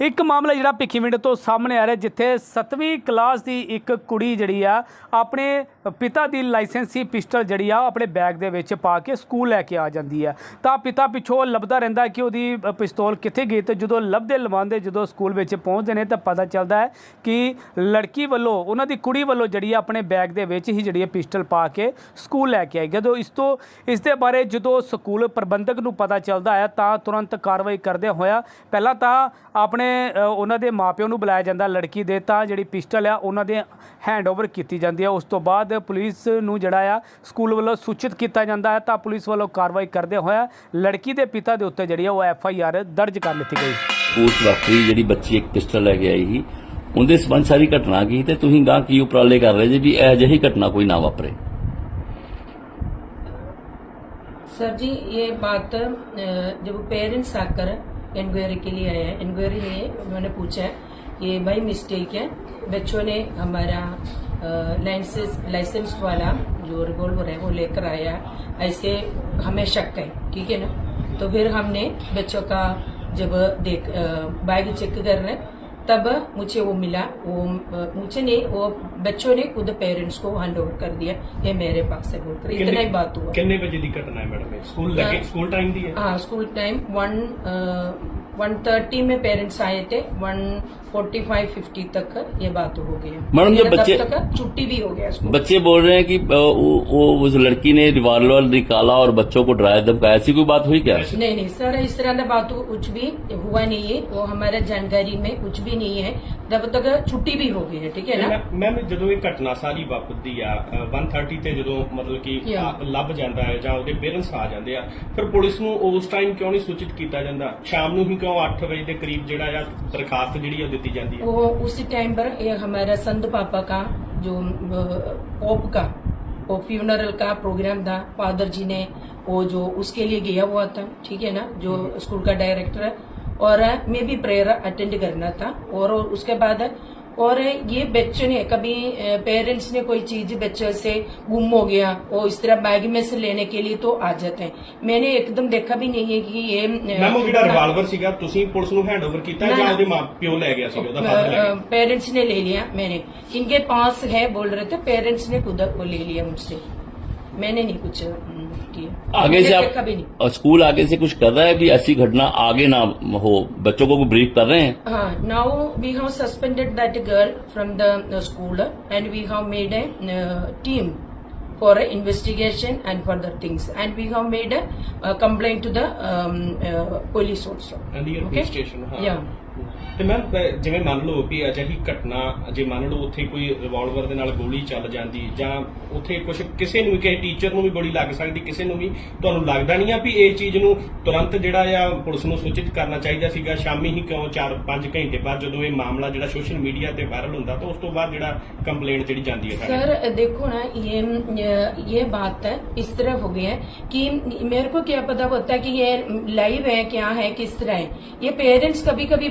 ਇੱਕ ਮਾਮਲਾ ਜਿਹੜਾ ਭਿੱਖੀਵਿੰਡ ਤੋਂ ਸਾਹਮਣੇ ਆ ਰਿਹਾ, ਜਿੱਥੇ 7ਵੀਂ ਕਲਾਸ ਦੀ ਇੱਕ ਕੁੜੀ ਜਿਹੜੀ ਆ, ਆਪਣੇ ਪਿਤਾ ਦੀ ਲਾਇਸੈਂਸੀ ਪਿਸਟਲ ਜਿਹੜੀ ਆ, ਉਹ ਆਪਣੇ ਬੈਗ ਦੇ ਵਿੱਚ ਪਾ ਕੇ ਸਕੂਲ ਲੈ ਕੇ ਆ ਜਾਂਦੀ ਹੈ ਤਾਂ ਪਿਤਾ ਪਿੱਛੋਂ ਲੱਭਦਾ ਰਹਿੰਦਾ ਕਿ ਉਹਦੀ ਪਿਸਤੌਲ ਕਿੱਥੇ ਗਈ ਤੇ ਜਦੋਂ ਲੱਭਦੇ ਲਵਾਉਂਦੇ, ਜਦੋਂ ਸਕੂਲ ਵਿੱਚ ਪਹੁੰਚਦੇ ਨੇ ਤਾਂ ਪਤਾ ਚੱਲਦਾ ਹੈ ਕਿ ਲੜਕੀ ਵੱਲੋਂ, ਉਹਨਾਂ ਦੀ ਕੁੜੀ ਵੱਲੋਂ ਜਿਹੜੀ ਆ, ਆਪਣੇ ਬੈਗ ਦੇ ਵਿੱਚ ਹੀ ਜਿਹੜੀ ਹੈ ਪਿਸਟਲ ਪਾ ਕੇ ਸਕੂਲ ਲੈ ਕੇ ਆਈ। ਜਦੋਂ ਇਸ ਤੋਂ, ਇਸ ਦੇ ਬਾਰੇ ਜਦੋਂ ਸਕੂਲ ਪ੍ਰਬੰਧਕ ਨੂੰ ਪਤਾ ਚੱਲਦਾ ਹੈ, ਤਾਂ ਤੁਰੰਤ ਕਾਰਵਾਈ ਕਰਦੇ ਹੋਇਆ, ਪਹਿਲਾਂ ਤਾਂ ਆਪਣੇ ਉਹਨਾਂ ਦੇ ਮਾਪਿਆਂ ਨੂੰ ਬੁਲਾਇਆ ਜਾਂਦਾ ਲੜਕੀ ਦੇ ਤਾਂ ਜਿਹੜੀ ਪਿਸਟਲ ਆ ਉਹਨਾਂ ਦੇ ਹੈਂਡਓਵਰ ਕੀਤੀ ਜਾਂਦੀ ਹੈ ਉਸ ਤੋਂ ਬਾਅਦ ਪੁਲਿਸ ਨੂੰ ਜਿਹੜਾ ਆ ਸਕੂਲ ਵੱਲੋਂ ਸੂਚਿਤ ਕੀਤਾ ਜਾਂਦਾ ਹੈ ਤਾਂ ਪੁਲਿਸ ਵੱਲੋਂ ਕਾਰਵਾਈ ਕਰਦੇ ਹੋਇਆ ਲੜਕੀ ਦੇ ਪਿਤਾ ਦੇ ਉੱਤੇ ਜਿਹੜੀ ਆ ਉਹ ਐਫ ਆਈ ਆਰ ਦਰਜ ਕਰ ਲਿੱਤੀ ਗਈ ਉਸ ਵਾਕਈ ਜਿਹੜੀ ਬੱਚੀ ਇੱਕ ਪਿਸਟਲ ਲੈ ਕੇ ਆਈ ਸੀ ਉਹਦੇ ਸਬੰਧ ਸਾਰੀ ਘਟਨਾ ਕੀ ਤੇ ਤੁਸੀਂ ਗਾਂ ਕੀ ਉਪਰਾਲੇ ਕਰ ਰਹੇ ਜੀ ਵੀ ਇਹ ਜਿਹੀ ਘਟਨਾ ਕੋਈ ਨਾ ਵਾਪਰੇ सर जी ये बात अ, जब पेरेंट्स आकर इंक्वायरी के लिए आया है। इंक्वायरी लिए उन्होंने पूछा है ये बाई मिस्टेक है। बच्चों ने हमारा लाइसेंस लाइसेंस वाला जो रिवॉल्वर है वो लेकर आया। ऐसे हमें शक है, ठीक है ना? तो फिर हमने बच्चों का जब देख बैग चेक कर रहे हैं तब मुझे वो मिला वो मुझे ने वो बच्चों ने खुद पेरेंट्स को हैंड ओवर कर दिया ये मेरे पास से बोलकर इतना ही बात हुआ। कितने बजे दिक्कत है मैडम स्कूल हाँ। लगे स्कूल टाइम हाँ school time one one thirty में पेरेंट्स आए थे वन फोर्टी फाइव फिफ्टी तक ये बात हो गई। मैडम जब बच्चे छुट्टी भी हो गया बच्चे बोल रहे हैं कि वो उस लड़की ने रिवाल्वर निकाला और बच्चों को डराया धमकाया ऐसी कोई बात हुई क्या? नहीं नहीं सर इस तरह बात कुछ भी हुआ नहीं है। वो हमारे जानकारी में कुछ भी नहीं है जब तक छुट्टी भी हो गई है ठीक है ना ਮੈਮ ਜਦੋਂ ਇਹ ਘਟਨਾ ਸਾਰੀ ਵਾਪਰਦੀ ਆ ਅ, 130 ਤੇ ਜਦੋਂ ਮਤਲਬ ਕਿ Yeah. ਆ, ਲੱਭ ਜਾਂਦਾ ਹੈ ਜਾਂ ਉਹਦੇ ਪੇਰੈਂਟਸ ਆ ਜਾਂਦੇ ਆ ਫਿਰ ਪੁਲਿਸ ਨੂੰ ਉਸ ਟਾਈਮ ਕਿਉਂ ਨਹੀਂ ਸੂਚਿਤ ਕੀਤਾ ਜਾਂਦਾ ਸ਼ਾਮ ਨੂੰ ਹੀ ਕਿਉਂ 8 ਵਜੇ ਦੇ ਕਰੀਬ ਜਿਹੜਾ ਆ ਦਰਖਾਸਤ ਜਿਹੜੀ ਆ ਉਹ ਦਿੱਤੀ ਜਾਂਦੀ ਹੈ वो उसी टाइम पर ये हमारा संत पापा का जो पोप का वो फ्यूनरल का प्रोग्राम था फादर जी ने वो जो उसके लिए गया हुआ था ठीक है ना जो स्कूल का डायरेक्टर है और मैं भी प्रेयर अटेंड करना था और उसके बाद और ये बच्चों ने कभी पेरेंट्स ने कोई चीज बच्चे से गुम हो गया वो इस तरह बैग में से लेने के लिए तो आ जाते हैं मैंने एकदम देखा भी नहीं है कि ये ਮੈਮ ਉਹ ਜਿਹੜਾ ਰਿਵਾਲਵਰ ਸੀਗਾ ਤੁਸੀਂ ਪੁਲਿਸ ਨੂੰ ਹੈਂਡਓਵਰ ਕੀਤਾ ਨਾ, ਜਾਂ ਨਾ। ਉਹਦੇ ਮਾਂ ਪਿਓ ਲੈ ਗਿਆ ਸੀ ਉਹਦਾ ਫਾਦਰ ਲੈ ਗਿਆ पेरेंट्स ने ले लिया मैंने इनके पास है बोल रहे थे पेरेंट्स ने खुद वो ले लिया मुझसे मैंने नहीं कुछ किया। आगे से आप भी स्कूल आगे से कुछ कर रहा है अभी ऐसी घटना आगे ना हो? बच्चों को ब्रीफ कर रहे हैं? Now we have suspended that girl from the school and we have made a team for investigation and for things and we have made a complain to the police also ਤੇ ma'am ਜਿਵੇਂ ਮੰਨ ਲਓ ਵੀ ਅਜਿਹੀ ਘਟਨਾ ਜੇ ਮੰਨ ਲਓ ਉੱਥੇ ਕੋਈ ਰਿਵਾਲਵਰ ਦੇ ਨਾਲ ਗੋਲੀ ਚੱਲ ਜਾਂਦੀ ਜਾਂ ਉੱਥੇ ਕੁਝ ਕਿਸੇ ਨੂੰ ਵੀ ਕਿਸੇ ਟੀਚਰ ਨੂੰ ਵੀ ਗੋਲੀ ਲੱਗ ਸਕਦੀ ਕਿਸੇ ਨੂੰ ਵੀ ਤੁਹਾਨੂੰ ਲੱਗਦਾ ਨਹੀਂ ਆ ਵੀ ਇਹ ਚੀਜ਼ ਨੂੰ ਤੁਰੰਤ ਜਿਹੜਾ ਆ ਪੁਲਿਸ ਨੂੰ ਸੂਚਿਤ ਕਰਨਾ ਚਾਹੀਦਾ ਸੀਗਾ ਸ਼ਾਮੀ ਹੀ ਕਿਉਂ 4-5 ਘੰਟੇ ਬਾਅਦ ਜਦੋਂ ਇਹ ਮਾਮਲਾ ਜਿਹੜਾ ਸੋਸ਼ਲ ਮੀਡੀਆ ਤੇ ਵਾਇਰਲ ਹੁੰਦਾ ਤਾਂ ਉਸ ਤੋਂ ਬਾਅਦ ਜਿਹੜਾ ਕੰਪਲੇਂਟ ਜਿਹੜੀ ਜਾਂਦੀ ਹੈ ਸਾਡੇ सर देखो ना ये ये बात है इस तरह हो गई है कि मेरे को क्या पता होता है कि ये लाइव है क्या है किस तरह है ये पेरेंट्स कभी कभी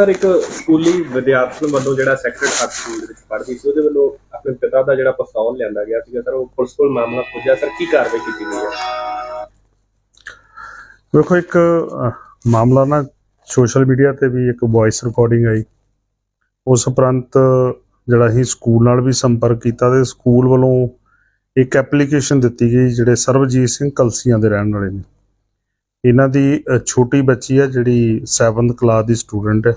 ਸਰ, ਇੱਕ ਸਕੂਲੀ ਵਿਦਿਆਰਥਣ ਵੱਲੋਂ ਜਿਹੜਾ ਸੈਕਰਡ ਹਾਰਟ ਸਕੂਲ ਦੇ ਵਿੱਚ ਪੜ੍ਹਦੀ ਸੀ, ਉਹਦੇ ਵੱਲੋਂ ਆਪਣੇ ਪਿਤਾ ਦਾ ਜਿਹੜਾ ਪਿਸਤੌਲ ਲਿਆਂਦਾ ਗਿਆ ਸੀਗਾ। ਸਰ, ਉਹ ਪੁਲਿਸ ਕੋਲ ਮਾਮਲਾ ਪੁੱਜਿਆ। ਸਰ, ਕੀ ਕਾਰਵਾਈ ਕੀਤੀ ਗਈ ਹੈ? ਵੇਖੋ ਇੱਕ ਮਾਮਲਾ ਨਾ ਸੋਸ਼ਲ ਮੀਡੀਆ ਤੇ ਵੀ ਇੱਕ ਵੌਇਸ ਰਿਕਾਰਡਿੰਗ ਆਈ। ਉਸ ਉਪਰੰਤ ਜਿਹੜਾ ਅਸੀਂ ਸਕੂਲ ਨਾਲ ਵੀ ਸੰਪਰਕ ਕੀਤਾ ਤੇ ਸਕੂਲ ਵੱਲੋਂ ਇੱਕ ਐਪਲੀਕੇਸ਼ਨ ਦਿੱਤੀ ਗਈ, ਜਿਹੜੇ ਸਰਬਜੀਤ ਸਿੰਘ ਕਲਸੀਆਂ ਦੇ ਰਹਿਣ ਵਾਲੇ ਨੇ। ਇਹਨਾਂ ਦੀ ਛੋਟੀ ਬੱਚੀ ਆ, ਜਿਹੜੀ 7th ਕਲਾਸ ਦੀ ਸਟੂਡੈਂਟ ਹੈ।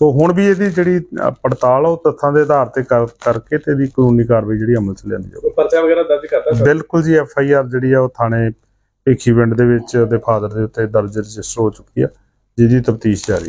ਸੋ ਹੁਣ ਵੀ ਇਹਦੀ ਜਿਹੜੀ ਪੜਤਾਲ ਉਹ ਤੱਥਾਂ ਦੇ ਆਧਾਰ ਤੇ ਕਰ- ਕਰਕੇ ਤੇ ਇਹਦੀ ਕਾਨੂੰਨੀ ਕਾਰਵਾਈ ਜਿਹੜੀ ਅਮਲ ਚ ਲਿਆਂਦੀ ਜਾਊਗੀ। ਪਰਚਾ ਵਗੈਰਾ ਦਰਜ ਕਰਤਾ ਸਰ? ਬਿਲਕੁਲ ਜੀ ਐਫ ਆਈ ਆਰ ਜਿਹੜੀ ਆ ਉਹ ਥਾਣੇ ਭੇਖੀਵਿੰਡ ਦੇ ਵਿੱਚ ਉਹਦੇ ਫਾਦਰ ਦੇ ਉੱਤੇ ਦਰਜ ਰਜਿਸਟਰ ਹੋ ਚੁੱਕੀ ਆ ਜਿਹਦੀ ਤਫਤੀਸ਼ ਜਾਰੀ ਹੈ।